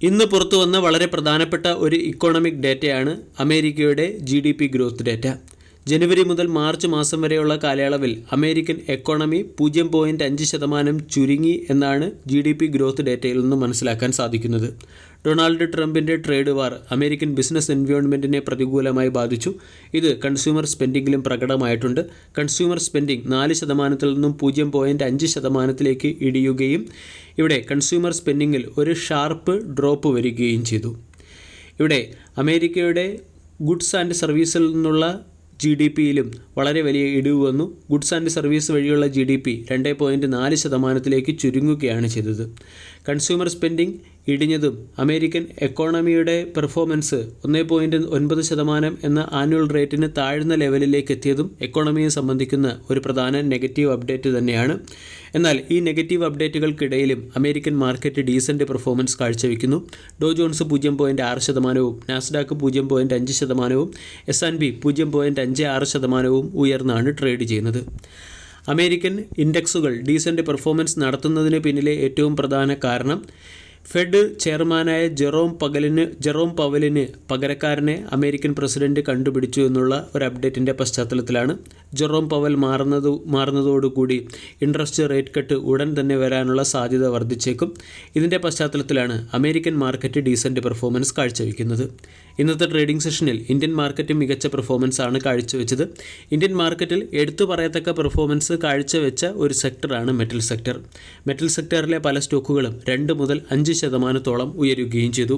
ഇന്ന് പുറത്തു വന്ന വളരെ പ്രധാനപ്പെട്ട ഒരു ഇക്കോണമിക് ഡേറ്റയാണ് അമേരിക്കയുടെ G D P growth data ജനുവരി മുതൽ മാർച്ച് മാസം വരെയുള്ള കാലയളവിൽ അമേരിക്കൻ എക്കോണമി പൂജ്യം പോയിന്റ് അഞ്ച് ശതമാനം ചുരുങ്ങി എന്നാണ് ജി ഡി പി ഗ്രോത്ത് ഡേറ്റയിൽ നിന്ന് മനസ്സിലാക്കാൻ സാധിക്കുന്നത്. ഡൊണാൾഡ് ട്രംപിന്റെ ട്രേഡ് വാർ അമേരിക്കൻ ബിസിനസ് എൻവയോൺമെന്റിനെ പ്രതികൂലമായി ബാധിച്ചു. ഇത് കൺസ്യൂമർ സ്പെൻഡിങ്ങിലും പ്രകടമായിട്ടുണ്ട്. കൺസ്യൂമർ സ്പെൻഡിംഗ് നാല് ശതമാനത്തിൽ നിന്നും പൂജ്യം പോയിന്റ് അഞ്ച് ശതമാനത്തിലേക്ക് ഇടിയുകയും ഇവിടെ കൺസ്യൂമർ സ്പെൻഡിങ്ങിൽ ഒരു ഷാർപ്പ് ഡ്രോപ്പ് വരികയും ചെയ്തു. ഇവിടെ അമേരിക്കയുടെ ഗുഡ്സ് ആൻഡ് സർവീസിൽ നിന്നുള്ള ജി ഡി പിയിലും വളരെ വലിയ ഇടിവ് വന്നു. ഗുഡ്സ് ആൻഡ് സർവീസ് വഴിയുള്ള ജി ഡി പി രണ്ട് പോയിന്റ് നാല് ശതമാനത്തിലേക്ക് ചുരുങ്ങുകയാണ് ചെയ്തത്. കൺസ്യൂമർ സ്പെൻഡിംഗ് ഇടിഞ്ഞതും അമേരിക്കൻ എക്കോണമിയുടെ പെർഫോമൻസ് ഒന്ന് പോയിന്റ് ഒൻപത് ശതമാനം എന്ന ആനുവൽ റേറ്റിന് താഴ്ന്ന ലെവലിലേക്ക് എത്തിയതും എക്കോണമിയെ സംബന്ധിക്കുന്ന ഒരു പ്രധാന നെഗറ്റീവ് അപ്ഡേറ്റ് തന്നെയാണ്. എന്നാൽ ഈ നെഗറ്റീവ് അപ്ഡേറ്റുകൾക്കിടയിലും അമേരിക്കൻ മാർക്കറ്റ് ഡീസന്റ് പെർഫോമൻസ് കാഴ്ചവെക്കുന്നു. ഡോ ജോൺസ് പൂജ്യം പോയിന്റ് ആറ് ശതമാനവും നാസ്ഡാക്ക് പൂജ്യം പോയിന്റ് അഞ്ച് ശതമാനവും എസ് ആൻഡ് ബി പൂജ്യം പോയിന്റ് അഞ്ച് ആറ് ശതമാനവും ഉയർന്നാണ് ട്രേഡ് ചെയ്യുന്നത്. അമേരിക്കൻ ഇൻഡെക്സുകൾ ഡീസന്റ് പെർഫോമൻസ് നടത്തുന്നതിന് പിന്നിലെ ഏറ്റവും പ്രധാന കാരണം ഫെഡ് ചെയർമാനായ ജെറോം പകലിന് ജെറോം പവലിന് പകരക്കാരനെ അമേരിക്കൻ പ്രസിഡന്റ് കണ്ടുപിടിച്ചു എന്നുള്ള ഒരു അപ്ഡേറ്റിന്റെ പശ്ചാത്തലത്തിലാണ് ജെറോം പവൽ മാറുന്നത് മാറുന്നതോടുകൂടി ഇൻട്രസ്റ്റ് റേറ്റ് കട്ട് ഉടൻ തന്നെ വരാനുള്ള സാധ്യത വർദ്ധിച്ചേക്കും. ഇതിന്റെ പശ്ചാത്തലത്തിലാണ് അമേരിക്കൻ മാർക്കറ്റ് ഡീസന്റ് പെർഫോമൻസ് കാഴ്ചവെക്കുന്നത്. ഇന്നത്തെ ട്രേഡിംഗ് സെഷനിൽ ഇന്ത്യൻ മാർക്കറ്റ് മികച്ച പെർഫോമൻസ് ആണ് കാഴ്ചവെച്ചത്. ഇന്ത്യൻ മാർക്കറ്റിൽ എടുത്തു പറയത്തക്ക പെർഫോമൻസ് കാഴ്ചവെച്ച ഒരു സെക്ടറാണ് മെറ്റൽ സെക്ടർ മെറ്റൽ സെക്ടറിലെ പല സ്റ്റോക്കുകളും രണ്ട് മുതൽ അഞ്ച് ശതമാനത്തോളം ഉയരുകയും ചെയ്തു.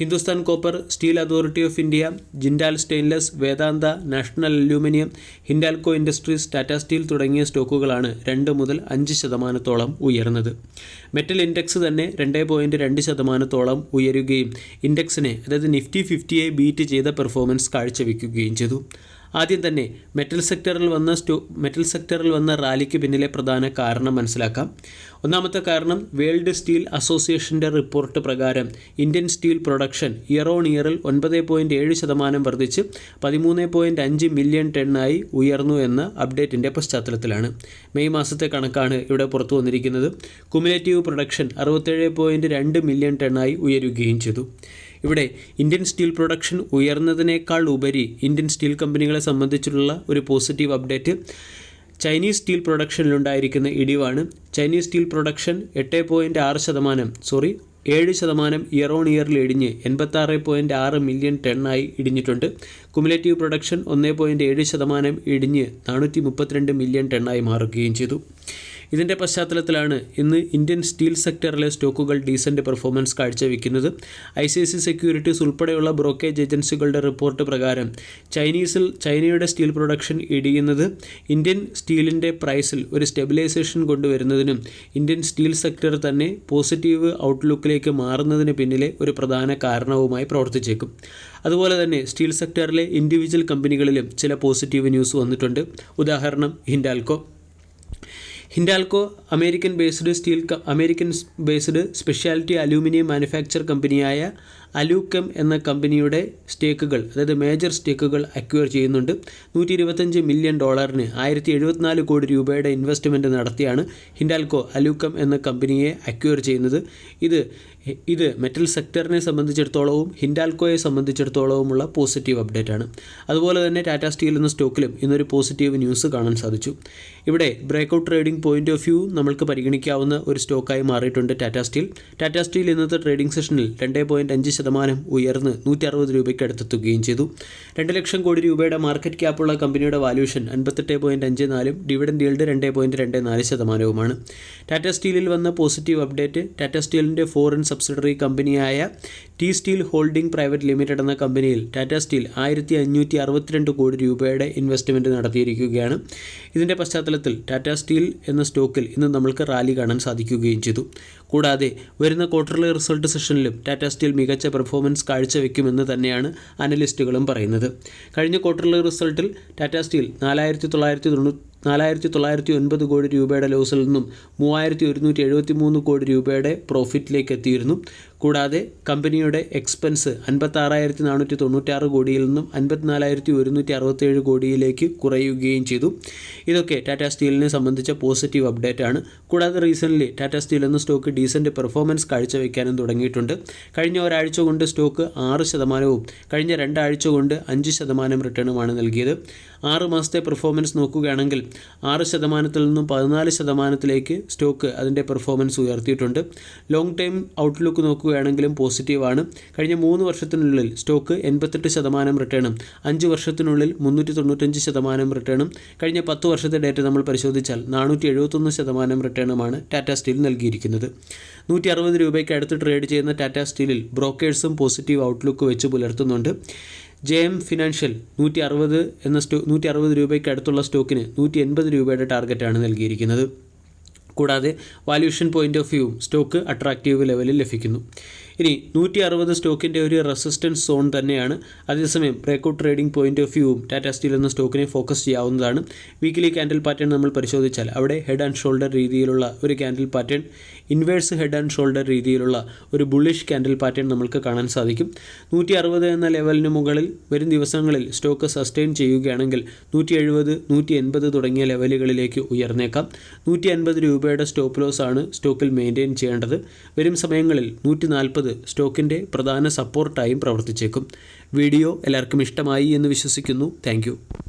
Hindustan copper steel authority of India Jindal stainless Vedanta national aluminium Hindalco industries Tata steel തുടങ്ങിയ സ്റ്റോക്കുകളാണ് രണ്ട് മുതൽ അഞ്ച് ശതമാനത്തോളം ഉയർന്നത്. മെറ്റൽ ഇൻഡെക്സ് തന്നെ രണ്ട് പോയിന്റ് രണ്ട് ശതമാനത്തോളം ഉയരുകയും ഇൻഡെക്സിനെ അതായത് നിഫ്റ്റി ഫിഫ്റ്റിയെ ബീറ്റ് ചെയ്ത പെർഫോമൻസ് കാഴ്ചവെക്കുകയും ചെയ്തു. ആദ്യം തന്നെ മെറ്റൽ സെക്ടറിൽ വന്ന സ്റ്റോ മെറ്റൽ സെക്ടറിൽ വന്ന റാലിക്ക് പിന്നിലെ പ്രധാന കാരണം മനസ്സിലാക്കാം. ഒന്നാമത്തെ കാരണം വേൾഡ് സ്റ്റീൽ അസോസിയേഷന്റെ റിപ്പോർട്ട് പ്രകാരം Indian steel production year on ഇയറിൽ ഒൻപത് പോയിന്റ് ഏഴ് ശതമാനം വർദ്ധിച്ച് പതിമൂന്ന് പോയിന്റ് അഞ്ച് മില്യൺ ടണ്ണായി ഉയർന്നു എന്ന അപ്ഡേറ്റിന്റെ പശ്ചാത്തലത്തിലാണ്. മെയ് മാസത്തെ കണക്കാണ് ഇവിടെ പുറത്തു വന്നിരിക്കുന്നത്. കുമുലേറ്റീവ് പ്രൊഡക്ഷൻ അറുപത്തേഴ് പോയിന്റ് രണ്ട് മില്യൺ ടണ്ണായി ഉയരുകയും ചെയ്തു. ഇവിടെ ഇന്ത്യൻ സ്റ്റീൽ പ്രൊഡക്ഷൻ ഉയർന്നതിനേക്കാൾ ഉപരി ഇന്ത്യൻ സ്റ്റീൽ കമ്പനികളെ സംബന്ധിച്ചുള്ള ഒരു പോസിറ്റീവ് അപ്ഡേറ്റ് ചൈനീസ് സ്റ്റീൽ പ്രൊഡക്ഷനിലുണ്ടായിരിക്കുന്ന ഇടിവാണ്. ചൈനീസ് സ്റ്റീൽ പ്രൊഡക്ഷൻ എട്ട് പോയിന്റ് ആറ് ശതമാനം സോറി ഏഴ് ശതമാനം ഇയർ ഓൺ ഇയറിൽ ഇടിഞ്ഞ് എൺപത്താറ് പോയിന്റ് ആറ് മില്യൺ ടണ്ണായി ഇടിഞ്ഞിട്ടുണ്ട്. കുമുലേറ്റീവ് പ്രൊഡക്ഷൻ ഒന്ന് പോയിന്റ് ഏഴ് ശതമാനം ഇടിഞ്ഞ് നാനൂറ്റി മുപ്പത്തിരണ്ട് മില്യൺ ടണ്ണായി മാറുകയും ചെയ്തു. ഇതിന്റെ പശ്ചാത്തലത്തിലാണ് ഇന്ന് ഇന്ത്യൻ സ്റ്റീൽ സെക്ടറിലെ സ്റ്റോക്കുകൾ ഡീസന്റ് പെർഫോമൻസ് കാഴ്ചവെക്കുന്നത്. ഐ സി സി സെക്യൂരിറ്റീസ് ഉൾപ്പെടെയുള്ള ബ്രോക്കേജ് ഏജൻസികളുടെ റിപ്പോർട്ട് പ്രകാരം ചൈനീസിൽ ചൈനയുടെ സ്റ്റീൽ പ്രൊഡക്ഷൻ ഇടിയുന്നത് ഇന്ത്യൻ സ്റ്റീലിന്റെ പ്രൈസിൽ ഒരു സ്റ്റെബിലൈസേഷൻ കൊണ്ടുവരുന്നതിനും ഇന്ത്യൻ സ്റ്റീൽ സെക്ടർ തന്നെ പോസിറ്റീവ് ഔട്ട്ലുക്കിലേക്ക് മാറുന്നതിന് പിന്നിലെ ഒരു പ്രധാന കാരണവുമായി പ്രവർത്തിച്ചേക്കും. അതുപോലെ തന്നെ സ്റ്റീൽ സെക്ടറിലെ ഇൻഡിവിജ്വൽ കമ്പനികളിലും ചില പോസിറ്റീവ് ന്യൂസ് വന്നിട്ടുണ്ട്. ഉദാഹരണം Hindalco. Hindalco American based steel American based speciality aluminium manufacture കമ്പനിയായ അലൂക്കം എന്ന കമ്പനിയുടെ സ്റ്റേക്കുകൾ അതായത് മേജർ സ്റ്റേക്കുകൾ അക്വയർ ചെയ്യുന്നുണ്ട്. നൂറ്റി ഇരുപത്തഞ്ച് മില്യൺ ഡോളറിന് ആയിരത്തി എഴുപത്തിനാല് കോടി രൂപയുടെ ഇൻവെസ്റ്റ്മെന്റ് നടത്തിയാണ് ഹിൻഡാൽകോ അലൂക്കം എന്ന കമ്പനിയെ അക്വയർ ചെയ്യുന്നത്. ഇത് ഇത് മെറ്റൽ സെക്ടറിനെ സംബന്ധിച്ചിടത്തോളവും ഹിൻഡാൽക്കോയെ സംബന്ധിച്ചിടത്തോളവുമുള്ള പോസിറ്റീവ് അപ്ഡേറ്റ് ആണ്. അതുപോലെ തന്നെ ടാറ്റാ സ്റ്റീൽ എന്ന സ്റ്റോക്കിലും ഇന്നൊരു പോസിറ്റീവ് ന്യൂസ് കാണാൻ സാധിച്ചു. ഇവിടെ breakout trading point of view നമ്മൾക്ക് പരിഗണിക്കാവുന്ന ഒരു സ്റ്റോക്കായി മാറിയിട്ടുണ്ട് ടാറ്റാ സ്റ്റീൽ ടാറ്റാ സ്റ്റീൽ ഇന്നത്തെ ട്രേഡിംഗ് സെഷനിൽ രണ്ട് പോയിന്റ് അഞ്ച് ശതമാനം ഉയർന്ന് നൂറ്റി അറുപത് രൂപയ്ക്ക് അടുത്തെത്തുകയും ചെയ്തു. രണ്ട് ലക്ഷം കോടി രൂപയുടെ മാർക്കറ്റ് ക്യാപ്പുള്ള കമ്പനിയുടെ വാല്യൂഷൻ അൻപത്തെട്ട് പോയിന്റ് അഞ്ച് നാലും ഡിവിഡൻഡ് ഈൽഡ് രണ്ട് പോയിന്റ് രണ്ട് നാല് ശതമാനവുമാണ്. ടാറ്റ സ്റ്റീലിൽ വന്ന പോസിറ്റീവ് അപ്ഡേറ്റ് ടാറ്റ സ്റ്റീലിന്റെ ഫോറിൻ സബ്സിഡറി കമ്പനിയായ T steel holding private limited എന്ന കമ്പനിയിൽ ടാറ്റ സ്റ്റീൽ ആയിരത്തി അഞ്ഞൂറ്റി അറുപത്തിരണ്ട് കോടി രൂപയുടെ ഇൻവെസ്റ്റ്മെന്റ് നടത്തിയിരിക്കുകയാണ്. ഇതിന്റെ പശ്ചാത്തലത്തിൽ ടാറ്റ സ്റ്റീൽ എന്ന സ്റ്റോക്കിൽ ഇന്ന് നമ്മൾക്ക് റാലി കാണാൻ സാധിക്കുകയും ചെയ്തു. കൂടാതെ വരുന്ന ക്വാർട്ടർലി റിസൾട്ട് സെഷനിലും ടാറ്റ സ്റ്റീൽ മികച്ച പെർഫോമൻസ് കാഴ്ചവെക്കുമെന്ന് തന്നെയാണ് അനലിസ്റ്റുകളും പറയുന്നത്. കഴിഞ്ഞ ക്വാർട്ടറിലെ റിസൾട്ടിൽ ടാറ്റ സ്റ്റീൽ നാലായിരത്തി തൊള്ളായിരത്തി തൊണ്ണൂറ്റി നാലായിരത്തി തൊള്ളായിരത്തി ഒൻപത് കോടി രൂപയുടെ ലോസിൽ നിന്നും മൂവായിരത്തി ഒരുന്നൂറ്റി എഴുപത്തി മൂന്ന് കോടി രൂപയുടെ പ്രോഫിറ്റിലേക്ക് എത്തിയിരുന്നു കൂടാതെ കമ്പനിയുടെ എക്സ്പെൻസ് അൻപത്താറായിരത്തി നാനൂറ്റി തൊണ്ണൂറ്റാറ് കോടിയിൽ നിന്നും അൻപത്തിനാലായിരത്തി ഒരുന്നൂറ്റി അറുപത്തേഴ് കോടിയിലേക്ക് കുറയുകയും ചെയ്തു. ഇതൊക്കെ ടാറ്റ സ്റ്റീലിനെ സംബന്ധിച്ച പോസിറ്റീവ് അപ്ഡേറ്റ് ആണ് കൂടാതെ റീസെന്റ്ലി ടാറ്റ സ്റ്റീൽ എന്ന സ്റ്റോക്ക് ഡീസന്റ് പെർഫോമൻസ് കാഴ്ചവെക്കാനും തുടങ്ങിയിട്ടുണ്ട്. കഴിഞ്ഞ ഒരാഴ്ച കൊണ്ട് സ്റ്റോക്ക് ആറ് ശതമാനവും കഴിഞ്ഞ രണ്ടാഴ്ച കൊണ്ട് അഞ്ച് ശതമാനം റിട്ടേണുമാണ് നൽകിയത്. ആറ് മാസത്തെ പെർഫോമൻസ് നോക്കുകയാണെങ്കിൽ ആറ് ശതമാനത്തിൽ നിന്നും പതിനാല് ശതമാനത്തിലേക്ക് സ്റ്റോക്ക് അതിന്റെ പെർഫോമൻസ് ഉയർത്തിയിട്ടുണ്ട്. ലോങ് ടൈം ഔട്ട്ലുക്ക് നോക്കുകയാണെങ്കിലും പോസിറ്റീവാണ് കഴിഞ്ഞ മൂന്ന് വർഷത്തിനുള്ളിൽ സ്റ്റോക്ക് എൺപത്തെട്ട് ശതമാനം റിട്ടേണും അഞ്ച് വർഷത്തിനുള്ളിൽ മുന്നൂറ്റി തൊണ്ണൂറ്റഞ്ച് ശതമാനം റിട്ടേണും കഴിഞ്ഞ പത്ത് വർഷത്തെ ഡേറ്റ നമ്മൾ പരിശോധിച്ചാൽ നാനൂറ്റി എഴുപത്തൊന്ന് ശതമാനം റിട്ടേണുമാണ് ടാറ്റ സ്റ്റീൽ നൽകിയിരിക്കുന്നത്. നൂറ്റി അറുപത് രൂപയ്ക്ക് അടുത്ത് ട്രേഡ് ചെയ്യുന്ന ടാറ്റ സ്റ്റീലിൽ ബ്രോക്കേഴ്സും പോസിറ്റീവ് ഔട്ട്ലുക്ക് വെച്ച് പുലർത്തുന്നുണ്ട്. ജെ എം ഫിനാൻഷ്യൽ നൂറ്റി അറുപത് എന്ന സ്റ്റോ നൂറ്റി അറുപത് രൂപയ്ക്ക് അടുത്തുള്ള സ്റ്റോക്കിന് നൂറ്റി എൺപത് രൂപയുടെ ടാർഗറ്റാണ് നൽകിയിരിക്കുന്നത്. കൂടാതെ valuation point of view stock attractive ലെവലിൽ ലഭിക്കുന്നു. ഇനി നൂറ്റി അറുപത് സ്റ്റോക്കിന്റെ ഒരു റെസിസ്റ്റൻസ് സോൺ തന്നെയാണ്. അതേസമയം ബ്രേക്കൗട്ട് ട്രേഡിംഗ് പോയിന്റ് ഓഫ് വ്യൂവും ടാറ്റ സ്റ്റീൽ എന്ന സ്റ്റോക്കിനെ ഫോക്കസ് ചെയ്യാവുന്നതാണ്. വീക്കിലി ക്യാൻഡിൽ പാറ്റേൺ നമ്മൾ പരിശോധിച്ചാൽ അവിടെ ഹെഡ് ആൻഡ് ഷോൾഡർ രീതിയിലുള്ള ഒരു candle pattern inverse head and shoulder രീതിയിലുള്ള ഒരു ബുള്ളിഷ് ക്യാൻഡിൽ പാറ്റേൺ നമുക്ക് കാണാൻ സാധിക്കും. നൂറ്റി അറുപത് എന്ന ലെവലിന് മുകളിൽ വരും ദിവസങ്ങളിൽ സ്റ്റോക്ക് സസ്റ്റെയിൻ ചെയ്യുകയാണെങ്കിൽ നൂറ്റി എഴുപത് നൂറ്റി എൺപത് തുടങ്ങിയ ലെവലുകളിലേക്ക് ഉയർന്നേക്കാം. നൂറ്റി അൻപത് രൂപയുടെ സ്റ്റോപ്പ് ലോസ് ആണ് സ്റ്റോക്കിൽ മെയിന്റെയിൻ ചെയ്യേണ്ടത്. വരും സമയങ്ങളിൽ നൂറ്റി നാൽപ്പത് സ്റ്റോക്കിന്റെ പ്രധാന സപ്പോർട്ടായും പ്രവർത്തിച്ചേക്കും. വീഡിയോ എല്ലാവർക്കും ഇഷ്ടമായി എന്ന് വിശ്വസിക്കുന്നു. താങ്ക്